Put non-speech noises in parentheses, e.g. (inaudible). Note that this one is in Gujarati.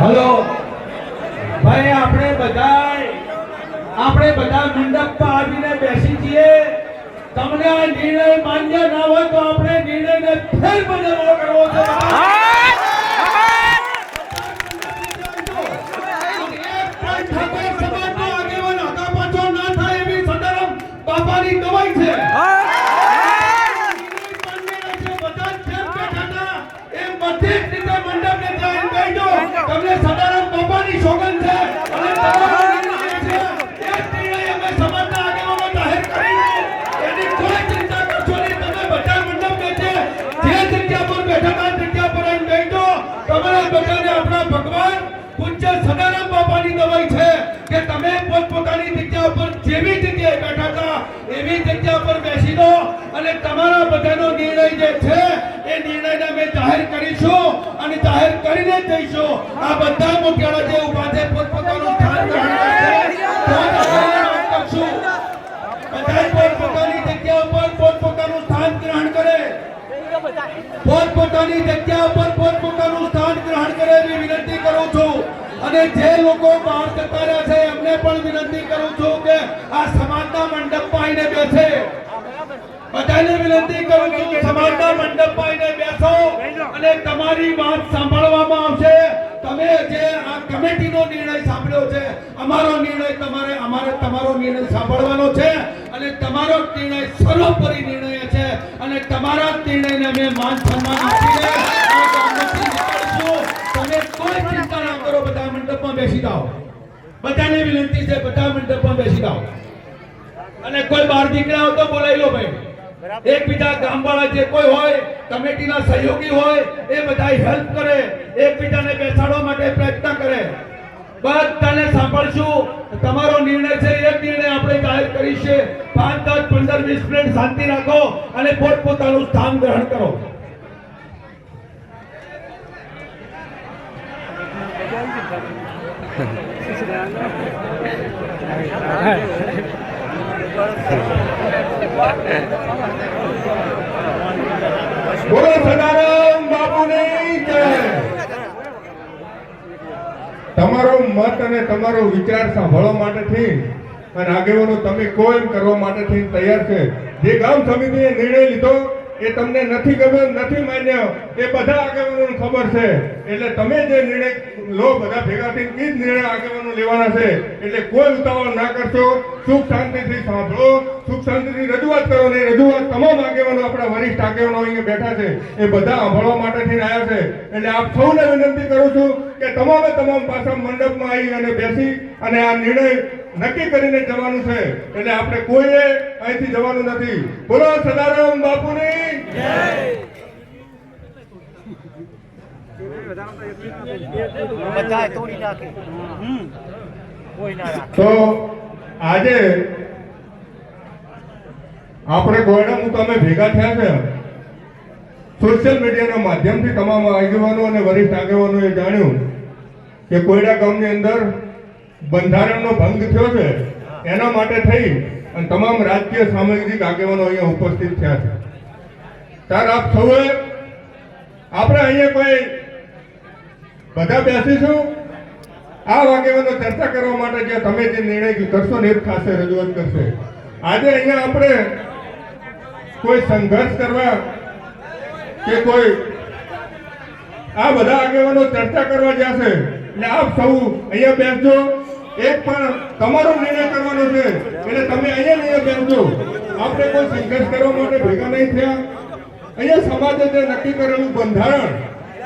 હલો. ભાઈ, આપણે બધા આપણે બધા મંડપ પર આવીને બેસી છીએ તમને આ નિર્ણય માન્ય ના હોય તો આપણે નિર્ણયને ફેર બદલવો કરવો છે. ભગવાન પૂજ્ય સદારામ બાપાની દવાઈ છે કે તમે પોતપોતાની જગ્યા ઉપર જેવી જગ્યાએ બેઠા હતા એવી જગ્યા પર બેસી દો અને તમારા બધાનો નિર્ણય જે છે, એ નિર્ણયને જાહેર કરીશું અને જાહેર કરીને જઈશું. આ બધા મુખ્યાળા જે ઊભા છે, પોતપોતાનું સ્થાન ગ્રહણ કરશે. બધાય પોતપોતાની જગ્યા ઉપર પોતપોતાનું સ્થાન ગ્રહણ કરે. પોતપોતાની જગ્યા ઉપર પોતપોતાનું સ્થાન ગ્રહણ કરે એવી વિનંતી કરું છું. અને જે લોકો બહાર જતા રહ્યા છે, એમને પણ વિનંતી કરું છું કે આ તમારી વાત સાંભળવામાં આવશે. તમે જે આ કમિટીનો નિર્ણય સાંભળ્યો છે, અમારો નિર્ણય તમારે અમારે તમારો નિર્ણય સાંભળવાનો છે અને તમારો નિર્ણય સર્વોપરી નિર્ણય છે અને તમારા નિર્ણયને અમે માન સન્માન આપીને. તમે કોઈ ચિંતા ના કરો, બધા મંડપમાં બેસી જાઓ. બધાને વિનંતી છે, બધા મંડપમાં બેસી જાઓ. અને કોઈ બહાર નીકળ્યા હોય તો બોલાવી લો ભાઈ. એકબીજા ગામવાળા જે કોઈ હોય કમિટીના સહયોગી હોય એ બધા હેલ્પ કરે, એકબીજાને બેસાડવા માટે પ્રયત્ન કરે. બધાને સાંભળશું. તમારો નિર્ણય છે, એક નિર્ણય આપણે જાહેર કરીશે પાંચ, દસ, પંદર, વીસ મિનિટ શાંતિ રાખો અને પોતપોતાનું સ્થાન ગ્રહણ કરો. (laughs) બોલો સદારામ બાપુની તમારો મત અને તમારો વિચાર સાંભળવા માટેથી અને આગેવાનો, તમે કોઈ કરવા માટેથી તૈયાર છે. જે ગામ સમિતિએ નિર્ણય લીધો એ તમને નથી ગમ્યો, નથી માન્ય, એ બધા આગેવાનોને ખબર છે. એટલે તમે જે નિર્ણય લો, બધા ભેગા થઈને એ જ નિર્ણય આગેવાનો લેવાના છે. એટલે કોઈ ઉતાવળ ના કરશો. સુખ શાંતિથી સાંભળો. સુખ શાંતિથી રજૂઆત કરો ને રજૂઆત તમામ આગેવાનો, આપણા વરિષ્ઠ આગેવાનો અહીંયા બેઠા છે. એ બધા સાંભળવા માટેથી આવ્યા છે. એટલે આપ સૌને વિનંતી કરું છું કે તમામે તમામ પાછા મંડપમાં આવી અને બેસી અને આ નિર્ણય નક્કી કરીને જવાનું છે. એટલે આપણે કોઈએ અહીંથી જવાનું નથી. બોલો સદારામ બાપુની! બધા તોડી નાખે. કોઈ ના રાખે. તો આજે આપણે ગોયડા મુકામે ભેગા થયા છે? સોશિયલ મીડિયાના માધ્યમથી તમામ આગેવાનો અને વરિષ્ઠ આગેવાનોએ જાણ્યું કે કોયડા ગામની અંદર બંધારણનો ભંગ થયો છે. એના માટે થઈ અને તમામ રાજકીય સામાજિક આગેવાનો અહીંયા ઉપસ્થિત થયા છે. તાર આપ સૌએ આપણે અહીંયા કોઈ બધા બેસીશું આ વાક્યવાનો ચર્ચા કરવા માટે જે તમે જે નિર્ણય કરશો ને એ ખાસે રજૂઆત કરશે. આજે અહીંયા આપણે કોઈ સંઘર્ષ કરવા કે કોઈ આ બધા આગેવાનો ચર્ચા કરવા જશે એટલે આપ સૌ અહીંયા બેસજો. એક પણ તમારો નિર્ણય કરવાનો છે, એટલે તમે અહીંયા અહીંયા બેસજો. આપણે કોઈ સંઘર્ષ કરવા માટે ભેગા નહીં થયા. અહીંયા સમાજે જે નક્કી કરેલું બંધારણ